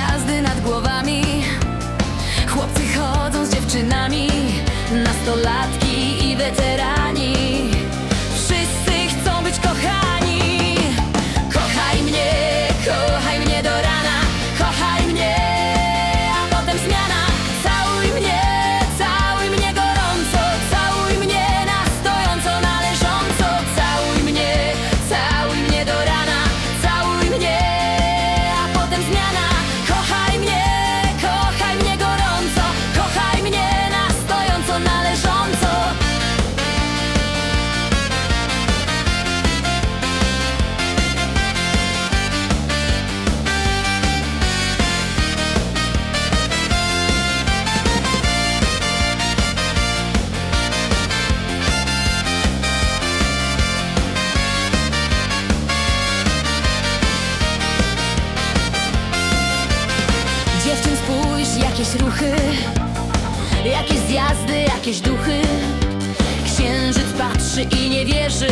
gwiazdy nad głowami. Chłopcy chodzą z dziewczynami Nastolatki jakieś ruchy Jakieś zjazdy, jakieś duchy. Księżyc patrzy i nie wierzy.